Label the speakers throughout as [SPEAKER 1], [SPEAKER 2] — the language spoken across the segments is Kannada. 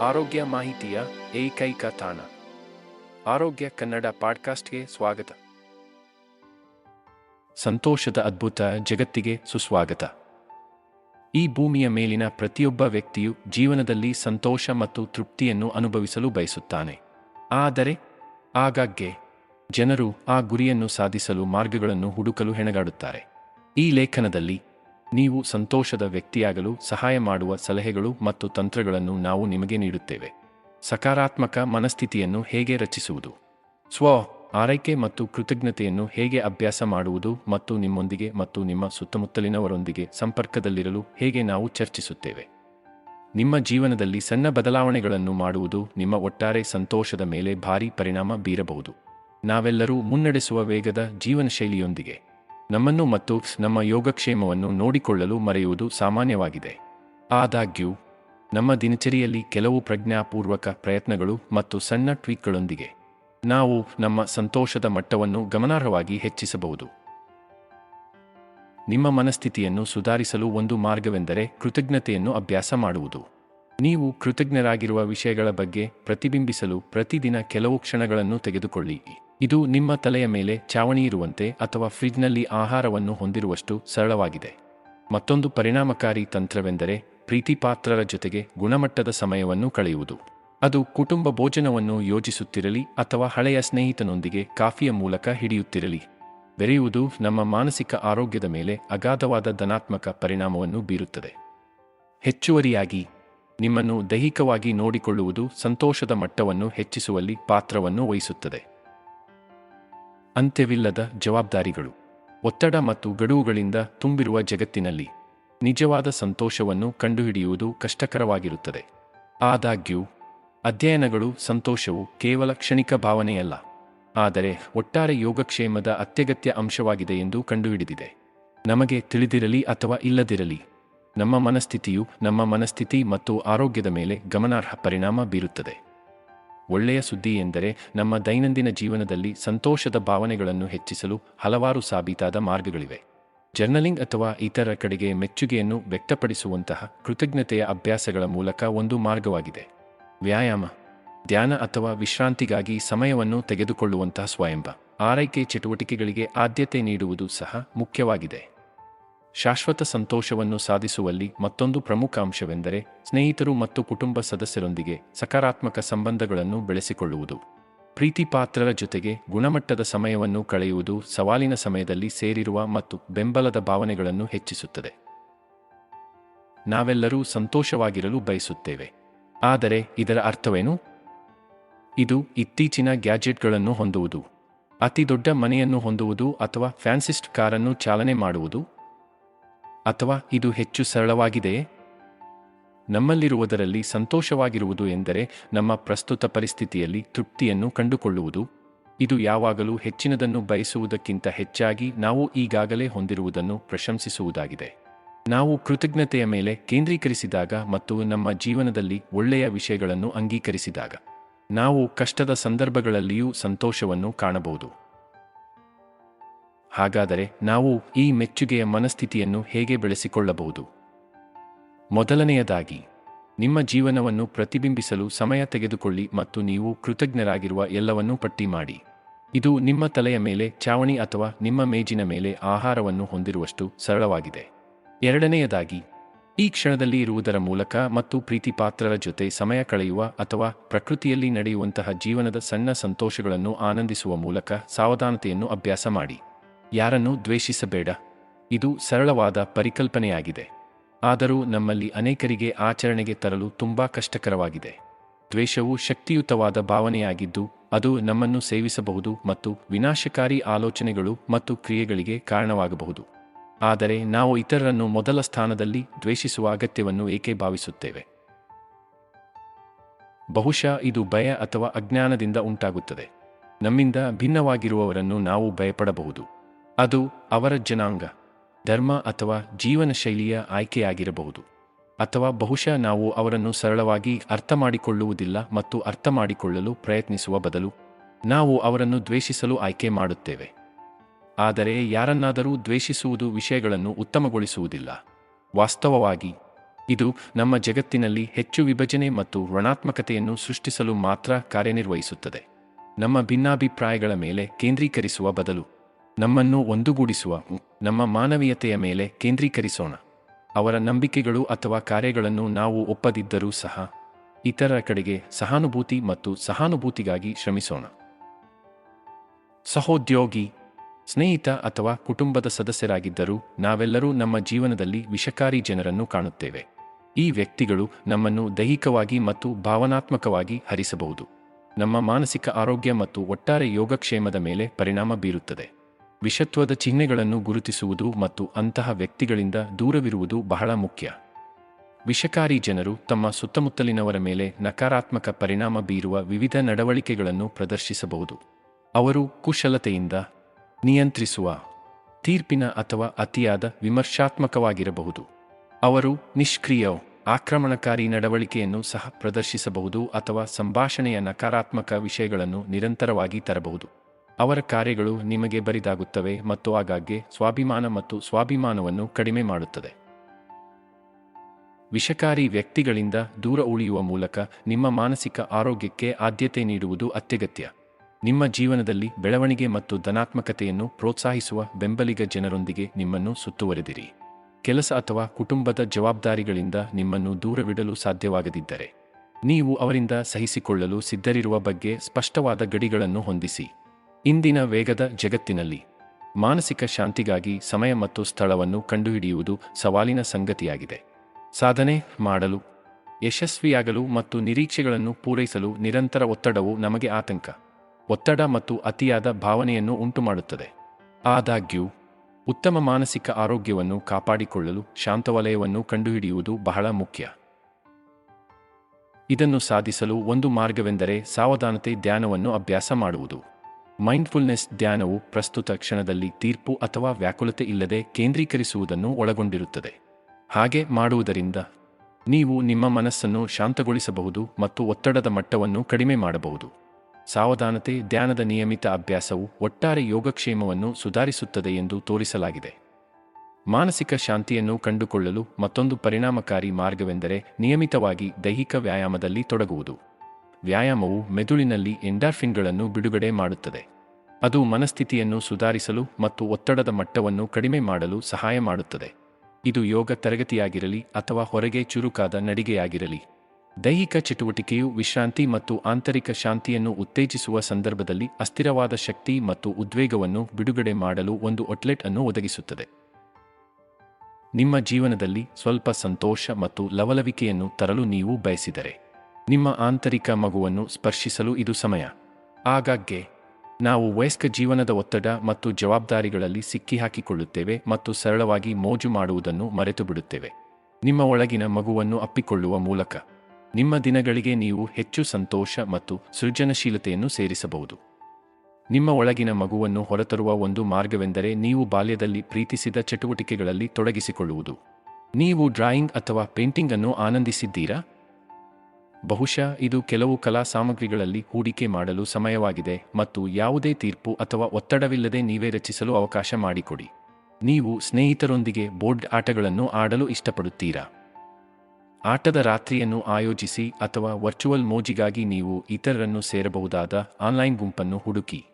[SPEAKER 1] ಆರೋಗ್ಯ ಮಾಹಿತಿಯ ಏಕೈಕ ತಾಣ. ಆರೋಗ್ಯ ಕನ್ನಡ ಪಾಡ್ಕಾಸ್ಟ್ಗೆ ಸ್ವಾಗತ. ಸಂತೋಷದ ಅದ್ಭುತ ಜಗತ್ತಿಗೆ ಸುಸ್ವಾಗತ. ಈ ಭೂಮಿಯ ಮೇಲಿನ ಪ್ರತಿಯೊಬ್ಬ ವ್ಯಕ್ತಿಯು ಜೀವನದಲ್ಲಿ ಸಂತೋಷ ಮತ್ತು ತೃಪ್ತಿಯನ್ನು ಅನುಭವಿಸಲು ಬಯಸುತ್ತಾನೆ. ಆದರೆ, ಆಗಾಗ್ಗೆ ಜನರು ಆ ಗುರಿಯನ್ನು ಸಾಧಿಸಲು ಮಾರ್ಗಗಳನ್ನು ಹುಡುಕಲು ಹೆಣಗಾಡುತ್ತಾರೆ. ಈ ಲೇಖನದಲ್ಲಿ ನೀವು ಸಂತೋಷದ ವ್ಯಕ್ತಿಯಾಗಲು ಸಹಾಯ ಮಾಡುವ ಸಲಹೆಗಳು ಮತ್ತು ತಂತ್ರಗಳನ್ನು ನಾವು ನಿಮಗೆ ನೀಡುತ್ತೇವೆ. ಸಕಾರಾತ್ಮಕ ಮನಸ್ಥಿತಿಯನ್ನು ಹೇಗೆ ರಚಿಸುವುದು? ಸ್ವ, ಆರೈಕೆ ಮತ್ತು ಕೃತಜ್ಞತೆಯನ್ನು ಹೇಗೆ ಅಭ್ಯಾಸ ಮಾಡುವುದು ಮತ್ತು ನಿಮ್ಮೊಂದಿಗೆ ಮತ್ತು ನಿಮ್ಮ ಸುತ್ತಮುತ್ತಲಿನವರೊಂದಿಗೆ ಸಂಪರ್ಕದಲ್ಲಿರಲು ಹೇಗೆ ನಾವು ಚರ್ಚಿಸುತ್ತೇವೆ? ನಿಮ್ಮ ಜೀವನದಲ್ಲಿ ಸಣ್ಣ ಬದಲಾವಣೆಗಳನ್ನು ಮಾಡುವುದು ನಿಮ್ಮ ಒಟ್ಟಾರೆ ಸಂತೋಷದ ಮೇಲೆ ಭಾರೀ ಪರಿಣಾಮ ಬೀರಬಹುದು. ನಾವೆಲ್ಲರೂ ಮುನ್ನಡೆಸುವ ವೇಗದ ಜೀವನ ಶೈಲಿಯೊಂದಿಗೆ ನಮ್ಮನ್ನು ಮತ್ತು ನಮ್ಮ ಯೋಗಕ್ಷೇಮವನ್ನು ನೋಡಿಕೊಳ್ಳಲು ಮರೆಯುವುದು ಸಾಮಾನ್ಯವಾಗಿದೆ. ಆದಾಗ್ಯೂ, ನಮ್ಮ ದಿನಚರಿಯಲ್ಲಿ ಕೆಲವು ಪ್ರಜ್ಞಾಪೂರ್ವಕ ಪ್ರಯತ್ನಗಳು ಮತ್ತು ಸಣ್ಣ ಟ್ವೀಟ್ಗಳೊಂದಿಗೆ ನಾವು ನಮ್ಮ ಸಂತೋಷದ ಮಟ್ಟವನ್ನು ಗಮನಾರ್ಹವಾಗಿ ಹೆಚ್ಚಿಸಬಹುದು. ನಿಮ್ಮ ಮನಸ್ಥಿತಿಯನ್ನು ಸುಧಾರಿಸಲು ಒಂದು ಮಾರ್ಗವೆಂದರೆ ಕೃತಜ್ಞತೆಯನ್ನು ಅಭ್ಯಾಸ ಮಾಡುವುದು. ನೀವು ಕೃತಜ್ಞರಾಗಿರುವ ವಿಷಯಗಳ ಬಗ್ಗೆ ಪ್ರತಿಬಿಂಬಿಸಲು ಪ್ರತಿದಿನ ಕೆಲವು ಕ್ಷಣಗಳನ್ನು ತೆಗೆದುಕೊಳ್ಳಿ. ಇದು ನಿಮ್ಮ ತಲೆಯ ಮೇಲೆ ಚಾವಣಿ ಇರುವಂತೆ ಅಥವಾ ಫ್ರಿಜ್ನಲ್ಲಿ ಆಹಾರವನ್ನು ಹೊಂದಿರುವಷ್ಟು ಸರಳವಾಗಿದೆ. ಮತ್ತೊಂದು ಪರಿಣಾಮಕಾರಿ ತಂತ್ರವೆಂದರೆ ಪ್ರೀತಿಪಾತ್ರರ ಜೊತೆಗೆ ಗುಣಮಟ್ಟದ ಸಮಯವನ್ನು ಕಳೆಯುವುದು. ಅದು ಕುಟುಂಬ ಭೋಜನವನ್ನು ಯೋಜಿಸುತ್ತಿರಲಿ ಅಥವಾ ಹಳೆಯ ಸ್ನೇಹಿತನೊಂದಿಗೆ ಕಾಫಿಯ ಮೂಲಕ ಹಿಡಿಯುತ್ತಿರಲಿ. ಬೆರೆಯುವುದು ನಮ್ಮ ಮಾನಸಿಕ ಆರೋಗ್ಯದ ಮೇಲೆ ಅಗಾಧವಾದ ಧನಾತ್ಮಕ ಪರಿಣಾಮವನ್ನು ಬೀರುತ್ತದೆ. ಹೆಚ್ಚುವರಿಯಾಗಿ, ನಿಮ್ಮನ್ನು ದೈಹಿಕವಾಗಿ ನೋಡಿಕೊಳ್ಳುವುದು ಸಂತೋಷದ ಮಟ್ಟವನ್ನು ಹೆಚ್ಚಿಸುವಲ್ಲಿ ಪಾತ್ರವನ್ನು ವಹಿಸುತ್ತದೆ. ಅಂತ್ಯವಿಲ್ಲದ ಜವಾಬ್ದಾರಿಗಳು. ಒತ್ತಡ ಮತ್ತು ಗಡುವುಗಳಿಂದ ತುಂಬಿರುವ ಜಗತ್ತಿನಲ್ಲಿ ನಿಜವಾದ ಸಂತೋಷವನ್ನು ಕಂಡುಹಿಡಿಯುವುದು ಕಷ್ಟಕರವಾಗಿರುತ್ತದೆ. ಆದಾಗ್ಯೂ, ಅಧ್ಯಯನಗಳು ಸಂತೋಷವು ಕೇವಲ ಕ್ಷಣಿಕ ಭಾವನೆಯಲ್ಲ, ಆದರೆ ಒಟ್ಟಾರೆ ಯೋಗಕ್ಷೇಮದ ಅತ್ಯಗತ್ಯ ಅಂಶವಾಗಿದೆ ಎಂದು ಕಂಡುಹಿಡಿದಿದೆ. ನಮಗೆ ತಿಳಿದಿರಲಿ ಅಥವಾ ಇಲ್ಲದಿರಲಿ, ನಮ್ಮ ಮನಸ್ಥಿತಿಯು ನಮ್ಮ ಮನಸ್ಥಿತಿ ಮತ್ತು ಆರೋಗ್ಯದ ಮೇಲೆ ಗಮನಾರ್ಹ ಪರಿಣಾಮ ಬೀರುತ್ತದೆ. ಒಳ್ಳೆಯ ಸುದ್ದಿ ಎಂದರೆ ನಮ್ಮ ದೈನಂದಿನ ಜೀವನದಲ್ಲಿ ಸಂತೋಷದ ಭಾವನೆಗಳನ್ನು ಹೆಚ್ಚಿಸಲು ಹಲವಾರು ಸಾಬೀತಾದ ಮಾರ್ಗಗಳಿವೆ. ಜರ್ನಲಿಂಗ್ ಅಥವಾ ಇತರ ಕಡೆಗೆ ಮೆಚ್ಚುಗೆಯನ್ನು ವ್ಯಕ್ತಪಡಿಸುವಂತಹ ಕೃತಜ್ಞತೆಯ ಅಭ್ಯಾಸಗಳ ಮೂಲಕ ಒಂದು ಮಾರ್ಗವಾಗಿದೆ. ವ್ಯಾಯಾಮ, ಧ್ಯಾನ ಅಥವಾ ವಿಶ್ರಾಂತಿಗಾಗಿ ಸಮಯವನ್ನು ತೆಗೆದುಕೊಳ್ಳುವಂತಹ ಸ್ವಯಂಬ ಆರೈಕೆ ಚಟುವಟಿಕೆಗಳಿಗೆ ಆದ್ಯತೆ ನೀಡುವುದು ಸಹ ಮುಖ್ಯವಾಗಿದೆ. ಶಾಶ್ವತ ಸಂತೋಷವನ್ನು ಸಾಧಿಸುವಲ್ಲಿ ಮತ್ತೊಂದು ಪ್ರಮುಖ ಅಂಶವೆಂದರೆ ಸ್ನೇಹಿತರು ಮತ್ತು ಕುಟುಂಬ ಸದಸ್ಯರೊಂದಿಗೆ ಸಕಾರಾತ್ಮಕ ಸಂಬಂಧಗಳನ್ನು ಬೆಳೆಸಿಕೊಳ್ಳುವುದು. ಪ್ರೀತಿಪಾತ್ರರ ಜೊತೆಗೆ ಗುಣಮಟ್ಟದ ಸಮಯವನ್ನು ಕಳೆಯುವುದು ಸವಾಲಿನ ಸಮಯದಲ್ಲಿ ಸೇರಿರುವ ಮತ್ತು ಬೆಂಬಲದ ಭಾವನೆಗಳನ್ನು ಹೆಚ್ಚಿಸುತ್ತದೆ. ನಾವೆಲ್ಲರೂ ಸಂತೋಷವಾಗಿರಲು ಬಯಸುತ್ತೇವೆ. ಆದರೆ ಇದರ ಅರ್ಥವೇನು? ಇದು ಇತ್ತೀಚಿನ ಗ್ಯಾಜೆಟ್ಗಳನ್ನು ಹೊಂದುವುದು. ಅತಿ ದೊಡ್ಡ ಮನೆಯನ್ನು ಹೊಂದುವುದು ಅಥವಾ ಫ್ಯಾನ್ಸಿಸ್ಟ್ ಕಾರನ್ನು ಚಾಲನೆ ಮಾಡುವುದು. ಅಥವಾ ಇದು ಹೆಚ್ಚು ಸರಳವಾಗಿದೆಯೇ ನಮ್ಮಲ್ಲಿರುವುದರಲ್ಲಿ ಸಂತೋಷವಾಗಿರುವುದು ಎಂದರೆ ನಮ್ಮ ಪ್ರಸ್ತುತ ಪರಿಸ್ಥಿತಿಯಲ್ಲಿ ತೃಪ್ತಿಯನ್ನು ಕಂಡುಕೊಳ್ಳುವುದು. ಇದು ಯಾವಾಗಲೂ ಹೆಚ್ಚಿನದನ್ನು ಬಯಸುವುದಕ್ಕಿಂತ ಹೆಚ್ಚಾಗಿ ನಾವು ಈಗಾಗಲೇ ಹೊಂದಿರುವುದನ್ನು ಪ್ರಶಂಸಿಸುವುದಾಗಿದೆ. ನಾವು ಕೃತಜ್ಞತೆಯ ಮೇಲೆ ಕೇಂದ್ರೀಕರಿಸಿದಾಗ ಮತ್ತು ನಮ್ಮ ಜೀವನದಲ್ಲಿ ಒಳ್ಳೆಯ ವಿಷಯಗಳನ್ನು ಅಂಗೀಕರಿಸಿದಾಗ, ನಾವು ಕಷ್ಟದ ಸಂದರ್ಭಗಳಲ್ಲಿಯೂ ಸಂತೋಷವನ್ನು ಕಾಣಬಹುದು. ಹಾಗಾದರೆ ನಾವು ಈ ಮೆಚ್ಚುಗೆಯ ಮನಸ್ಥಿತಿಯನ್ನು ಹೇಗೆ ಬೆಳೆಸಿಕೊಳ್ಳಬಹುದು? ಮೊದಲನೆಯದಾಗಿ, ನಿಮ್ಮ ಜೀವನವನ್ನು ಪ್ರತಿಬಿಂಬಿಸಲು ಸಮಯ ತೆಗೆದುಕೊಳ್ಳಿ ಮತ್ತು ನೀವು ಕೃತಜ್ಞರಾಗಿರುವ ಎಲ್ಲವನ್ನೂ ಪಟ್ಟಿ ಮಾಡಿ. ಇದು ನಿಮ್ಮ ತಲೆಯ ಮೇಲೆ ಚಾವಣಿ ಅಥವಾ ನಿಮ್ಮ ಮೇಜಿನ ಮೇಲೆ ಆಹಾರವನ್ನು ಹೊಂದಿರುವಷ್ಟು ಸರಳವಾಗಿದೆ. ಎರಡನೆಯದಾಗಿ, ಈ ಕ್ಷಣದಲ್ಲಿ ಇರುವುದರ ಮೂಲಕ ಮತ್ತು ಪ್ರೀತಿಪಾತ್ರರ ಜೊತೆ ಸಮಯ ಕಳೆಯುವ ಅಥವಾ ಪ್ರಕೃತಿಯಲ್ಲಿ ನಡೆಯುವಂತಹ ಜೀವನದ ಸಣ್ಣ ಸಂತೋಷಗಳನ್ನು ಆನಂದಿಸುವ ಮೂಲಕ ಸಾವಧಾನತೆಯನ್ನು ಅಭ್ಯಾಸ ಮಾಡಿ. ಯಾರನ್ನೂ ದ್ವೇಷಿಸಬೇಡ. ಇದು ಸರಳವಾದ ಪರಿಕಲ್ಪನೆಯಾಗಿದೆ. ಆದರೂ ನಮ್ಮಲ್ಲಿ ಅನೇಕರಿಗೆ ಆಚರಣೆಗೆ ತರಲು ತುಂಬಾ ಕಷ್ಟಕರವಾಗಿದೆ. ದ್ವೇಷವು ಶಕ್ತಿಯುತವಾದ ಭಾವನೆಯಾಗಿದ್ದು, ಅದು ನಮ್ಮನ್ನು ಸೇವಿಸಬಹುದು ಮತ್ತು ವಿನಾಶಕಾರಿ ಆಲೋಚನೆಗಳು ಮತ್ತು ಕ್ರಿಯೆಗಳಿಗೆ ಕಾರಣವಾಗಬಹುದು. ಆದರೆ ನಾವು ಇತರರನ್ನು ಮೊದಲ ಸ್ಥಾನದಲ್ಲಿ ದ್ವೇಷಿಸುವ ಅಗತ್ಯವನ್ನು ಏಕೆ ಭಾವಿಸುತ್ತೇವೆ? ಬಹುಶಃ ಇದು ಭಯ ಅಥವಾ ಅಜ್ಞಾನದಿಂದ ಉಂಟಾಗುತ್ತದೆ. ನಮ್ಮಿಂದ ಭಿನ್ನವಾಗಿರುವವರನ್ನು ನಾವು ಭಯಪಡಬಹುದು. ಅದು ಅವರ ಜನಾಂಗ, ಧರ್ಮ ಅಥವಾ ಜೀವನ ಶೈಲಿಯ ಆಯ್ಕೆಯಾಗಿರಬಹುದು. ಅಥವಾ ಬಹುಶಃ ನಾವು ಅವರನ್ನು ಸರಳವಾಗಿ ಅರ್ಥ ಮಾಡಿಕೊಳ್ಳುವುದಿಲ್ಲ ಮತ್ತು ಅರ್ಥ ಮಾಡಿಕೊಳ್ಳಲು ಪ್ರಯತ್ನಿಸುವ ಬದಲು ನಾವು ಅವರನ್ನು ದ್ವೇಷಿಸಲು ಆಯ್ಕೆ ಮಾಡುತ್ತೇವೆ. ಆದರೆ ಯಾರನ್ನಾದರೂ ದ್ವೇಷಿಸುವುದು ವಿಷಯಗಳನ್ನು ಉತ್ತಮಗೊಳಿಸುವುದಿಲ್ಲ. ವಾಸ್ತವವಾಗಿ, ಇದು ನಮ್ಮ ಜಗತ್ತಿನಲ್ಲಿ ಹೆಚ್ಚು ವಿಭಜನೆ ಮತ್ತು ಋಣಾತ್ಮಕತೆಯನ್ನು ಸೃಷ್ಟಿಸಲು ಮಾತ್ರ ಕಾರ್ಯನಿರ್ವಹಿಸುತ್ತದೆ. ನಮ್ಮ ಭಿನ್ನಾಭಿಪ್ರಾಯಗಳ ಮೇಲೆ ಕೇಂದ್ರೀಕರಿಸುವ ಬದಲು ನಮ್ಮನ್ನು ಒಂದುಗೂಡಿಸುವ, ನಮ್ಮ ಮಾನವೀಯತೆಯ ಮೇಲೆ ಕೇಂದ್ರೀಕರಿಸೋಣ. ಅವರ ನಂಬಿಕೆಗಳು ಅಥವಾ ಕಾರ್ಯಗಳನ್ನು ನಾವು ಒಪ್ಪದಿದ್ದರೂ ಸಹ ಇತರರ ಕಡೆಗೆ ಸಹಾನುಭೂತಿ ಮತ್ತು ಸಹಾನುಭೂತಿಗಾಗಿ ಶ್ರಮಿಸೋಣ. ಸಹೋದ್ಯೋಗಿ, ಸ್ನೇಹಿತ ಅಥವಾ ಕುಟುಂಬದ ಸದಸ್ಯರಾಗಿದ್ದರೂ ನಾವೆಲ್ಲರೂ ನಮ್ಮ ಜೀವನದಲ್ಲಿ ವಿಷಕಾರಿ ಜನರನ್ನು ಕಾಣುತ್ತೇವೆ. ಈ ವ್ಯಕ್ತಿಗಳು ನಮ್ಮನ್ನು ದೈಹಿಕವಾಗಿ ಮತ್ತು ಭಾವನಾತ್ಮಕವಾಗಿ ಹರಿಸಬಹುದು. ನಮ್ಮ ಮಾನಸಿಕ ಆರೋಗ್ಯ ಮತ್ತು ಒಟ್ಟಾರೆ ಯೋಗಕ್ಷೇಮದ ಮೇಲೆ ಪರಿಣಾಮ ಬೀರುತ್ತದೆ. ವಿಷತ್ವದ ಚಿಹ್ನೆಗಳನ್ನು ಗುರುತಿಸುವುದು ಮತ್ತು ಅಂತಹ ವ್ಯಕ್ತಿಗಳಿಂದ ದೂರವಿರುವುದು ಬಹಳ ಮುಖ್ಯ. ವಿಷಕಾರಿ ಜನರು ತಮ್ಮ ಸುತ್ತಮುತ್ತಲಿನವರ ಮೇಲೆ ನಕಾರಾತ್ಮಕ ಪರಿಣಾಮ ಬೀರುವ ವಿವಿಧ ನಡವಳಿಕೆಗಳನ್ನು ಪ್ರದರ್ಶಿಸಬಹುದು. ಅವರು ಕುಶಲತೆಯಿಂದ ನಿಯಂತ್ರಿಸುವ, ತೀರ್ಪಿನ ಅಥವಾ ಅತಿಯಾದ ವಿಮರ್ಶಾತ್ಮಕವಾಗಿರಬಹುದು. ಅವರು ನಿಷ್ಕ್ರಿಯ, ಆಕ್ರಮಣಕಾರಿ ನಡವಳಿಕೆಯನ್ನು ಸಹ ಪ್ರದರ್ಶಿಸಬಹುದು ಅಥವಾ ಸಂಭಾಷಣೆಯ ನಕಾರಾತ್ಮಕ ವಿಷಯಗಳನ್ನು ನಿರಂತರವಾಗಿ ತರಬಹುದು. ಅವರ ಕಾರ್ಯಗಳು ನಿಮಗೆ ಬರಿದಾಗುತ್ತವೆ ಮತ್ತು ಆಗಾಗ್ಗೆ ಸ್ವಾಭಿಮಾನ ಮತ್ತು ಸ್ವಾಭಿಮಾನವನ್ನು ಕಡಿಮೆ ಮಾಡುತ್ತದೆ. ವಿಷಕಾರಿ ವ್ಯಕ್ತಿಗಳಿಂದ ದೂರ ಉಳಿಯುವ ಮೂಲಕ ನಿಮ್ಮ ಮಾನಸಿಕ ಆರೋಗ್ಯಕ್ಕೆ ಆದ್ಯತೆ ನೀಡುವುದು ಅತ್ಯಗತ್ಯ. ನಿಮ್ಮ ಜೀವನದಲ್ಲಿ ಬೆಳವಣಿಗೆ ಮತ್ತು ಧನಾತ್ಮಕತೆಯನ್ನು ಪ್ರೋತ್ಸಾಹಿಸುವ ಬೆಂಬಲಿಗ ಜನರೊಂದಿಗೆ ನಿಮ್ಮನ್ನು ಸುತ್ತುವರೆದಿರಿ. ಕೆಲಸ ಅಥವಾ ಕುಟುಂಬದ ಜವಾಬ್ದಾರಿಗಳಿಂದ ನಿಮ್ಮನ್ನು ದೂರವಿಡಲು ಸಾಧ್ಯವಾಗದಿದ್ದರೆ, ನೀವು ಅವರಿಂದ ಸಹಿಸಿಕೊಳ್ಳಲು ಸಿದ್ಧರಿರುವ ಬಗ್ಗೆ ಸ್ಪಷ್ಟವಾದ ಗಡಿಗಳನ್ನು ಹೊಂದಿಸಿ. ಇಂದಿನ ವೇಗದ ಜಗತ್ತಿನಲ್ಲಿ ಮಾನಸಿಕ ಶಾಂತಿಗಾಗಿ ಸಮಯ ಮತ್ತು ಸ್ಥಳವನ್ನು ಕಂಡುಹಿಡಿಯುವುದು ಸವಾಲಿನ ಸಂಗತಿಯಾಗಿದೆ. ಸಾಧನೆ ಮಾಡಲು, ಯಶಸ್ವಿಯಾಗಲು ಮತ್ತು ನಿರೀಕ್ಷೆಗಳನ್ನು ಪೂರೈಸಲು ನಿರಂತರ ಒತ್ತಡವು ನಮಗೆ ಆತಂಕ, ಒತ್ತಡ ಮತ್ತು ಅತಿಯಾದ ಭಾವನೆಯನ್ನು ಉಂಟುಮಾಡುತ್ತದೆ. ಆದಾಗ್ಯೂ, ಉತ್ತಮ ಮಾನಸಿಕ ಆರೋಗ್ಯವನ್ನು ಕಾಪಾಡಿಕೊಳ್ಳಲು ಶಾಂತವಲಯವನ್ನು ಕಂಡುಹಿಡಿಯುವುದು ಬಹಳ ಮುಖ್ಯ. ಇದನ್ನು ಸಾಧಿಸಲು ಒಂದು ಮಾರ್ಗವೆಂದರೆ ಸಾವಧಾನತೆ ಧ್ಯಾನವನ್ನು ಅಭ್ಯಾಸ ಮಾಡುವುದು. ಮೈಂಡ್ಫುಲ್ನೆಸ್ ಧ್ಯಾನವು ಪ್ರಸ್ತುತ ಕ್ಷಣದಲ್ಲಿ ತೀರ್ಪು ಅಥವಾ ವ್ಯಾಕುಲತೆ ಇಲ್ಲದೆ ಕೇಂದ್ರೀಕರಿಸುವುದನ್ನು ಒಳಗೊಂಡಿರುತ್ತದೆ. ಹಾಗೆ ಮಾಡುವುದರಿಂದ ನೀವು ನಿಮ್ಮ ಮನಸ್ಸನ್ನು ಶಾಂತಗೊಳಿಸಬಹುದು ಮತ್ತು ಒತ್ತಡದ ಮಟ್ಟವನ್ನು ಕಡಿಮೆ ಮಾಡಬಹುದು. ಸಾವಧಾನತೆ ಧ್ಯಾನದ ನಿಯಮಿತ ಅಭ್ಯಾಸವು ಒಟ್ಟಾರೆ ಯೋಗಕ್ಷೇಮವನ್ನು ಸುಧಾರಿಸುತ್ತದೆ ಎಂದು ತೋರಿಸಲಾಗಿದೆ. ಮಾನಸಿಕ ಶಾಂತಿಯನ್ನು ಕಂಡುಕೊಳ್ಳಲು ಮತ್ತೊಂದು ಪರಿಣಾಮಕಾರಿ ಮಾರ್ಗವೆಂದರೆ ನಿಯಮಿತವಾಗಿ ದೈಹಿಕ ವ್ಯಾಯಾಮದಲ್ಲಿ ತೊಡಗುವುದು. ವ್ಯಾಯಾಮವು ಮೆದುಳಿನಲ್ಲಿ ಎಂಡಾರ್ಫಿನ್ಗಳನ್ನು ಬಿಡುಗಡೆ ಮಾಡುತ್ತದೆ. ಅದು ಮನಸ್ಥಿತಿಯನ್ನು ಸುಧಾರಿಸಲು ಮತ್ತು ಒತ್ತಡದ ಮಟ್ಟವನ್ನು ಕಡಿಮೆ ಮಾಡಲು ಸಹಾಯ ಮಾಡುತ್ತದೆ. ಇದು ಯೋಗ ತರಗತಿಯಾಗಿರಲಿ ಅಥವಾ ಹೊರಗೆ ಚುರುಕಾದ ನಡಿಗೆಯಾಗಿರಲಿ. ದೈಹಿಕ ಚಟುವಟಿಕೆಯು ವಿಶ್ರಾಂತಿ ಮತ್ತು ಆಂತರಿಕ ಶಾಂತಿಯನ್ನು ಉತ್ತೇಜಿಸುವ ಸಂದರ್ಭದಲ್ಲಿ ಅಸ್ಥಿರವಾದ ಶಕ್ತಿ ಮತ್ತು ಉದ್ವೇಗವನ್ನು ಬಿಡುಗಡೆ ಮಾಡಲು ಒಂದು ಒಟ್ಲೆಟ್ ಅನ್ನು ಒದಗಿಸುತ್ತದೆ. ನಿಮ್ಮ ಜೀವನದಲ್ಲಿ ಸ್ವಲ್ಪ ಸಂತೋಷ ಮತ್ತು ಲವಲವಿಕೆಯನ್ನು ತರಲು ನೀವು ಬಯಸಿದರೆ. ನಿಮ್ಮ ಆಂತರಿಕ ಮಗುವನ್ನು ಸ್ಪರ್ಶಿಸಲು ಇದು ಸಮಯ. ಆಗಾಗ್ಗೆ, ನಾವು ವಯಸ್ಕ ಜೀವನದ ಒತ್ತಡ ಮತ್ತು ಜವಾಬ್ದಾರಿಗಳಲ್ಲಿ ಸಿಕ್ಕಿಹಾಕಿಕೊಳ್ಳುತ್ತೇವೆ ಮತ್ತು ಸರಳವಾಗಿ ಮೋಜು ಮಾಡುವುದನ್ನು ಮರೆತು ಬಿಡುತ್ತೇವೆ ನಿಮ್ಮ ಒಳಗಿನ ಮಗುವನ್ನು ಅಪ್ಪಿಕೊಳ್ಳುವ ಮೂಲಕ. ನಿಮ್ಮ ದಿನಗಳಿಗೆ ನೀವು ಹೆಚ್ಚು ಸಂತೋಷ ಮತ್ತು ಸೃಜನಶೀಲತೆಯನ್ನು ಸೇರಿಸಬಹುದು. ನಿಮ್ಮ ಒಳಗಿನ ಮಗುವನ್ನು ಹೊರತರುವ ಒಂದು ಮಾರ್ಗವೆಂದರೆ ನೀವು ಬಾಲ್ಯದಲ್ಲಿ ಪ್ರೀತಿಸಿದ ಚಟುವಟಿಕೆಗಳಲ್ಲಿ ತೊಡಗಿಸಿಕೊಳ್ಳುವುದು. ನೀವು ಡ್ರಾಯಿಂಗ್ ಅಥವಾ ಪೇಂಟಿಂಗ್ ಅನ್ನು ಆನಂದಿಸಿದ್ದೀರಾ? ಬಹುಶಃ ಇದು ಕೆಲವು ಕಲಾ ಸಾಮಗ್ರಿಗಳಲ್ಲಿ ಹೂಡಿಕೆ ಮಾಡಲು ಸಮಯವಾಗಿದೆ ಮತ್ತು ಯಾವುದೇ ತೀರ್ಪು ಅಥವಾ ಒತ್ತಡವಿಲ್ಲದೆ ನೀವೇ ರಚಿಸಲು ಅವಕಾಶ ಮಾಡಿಕೊಡಿ. ನೀವು ಸ್ನೇಹಿತರೊಂದಿಗೆ ಬೋರ್ಡ್ ಆಟಗಳನ್ನು ಆಡಲು ಇಷ್ಟಪಡುತ್ತೀರಾ? ಆಟದ ರಾತ್ರಿಯನ್ನು ಆಯೋಜಿಸಿ ಅಥವಾ ವರ್ಚುವಲ್ ಮೋಜಿಗಾಗಿ ನೀವು ಇತರರನ್ನು ಸೇರಬಹುದಾದ ಆನ್ಲೈನ್ ಗುಂಪನ್ನು ಹುಡುಕಿ.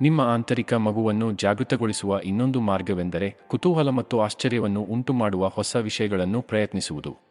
[SPEAKER 1] ನಿಮ್ಮ ಆಂತರಿಕ ಮಗುವನ್ನು ಜಾಗೃತಗೊಳಿಸುವ ಇನ್ನೊಂದು ಮಾರ್ಗವೆಂದರೆ ಕುತೂಹಲ ಮತ್ತು ಆಶ್ಚರ್ಯವನ್ನು ಉಂಟುಮಾಡುವ ಹೊಸ ವಿಷಯಗಳನ್ನು ಪ್ರಯತ್ನಿಸುವುದು.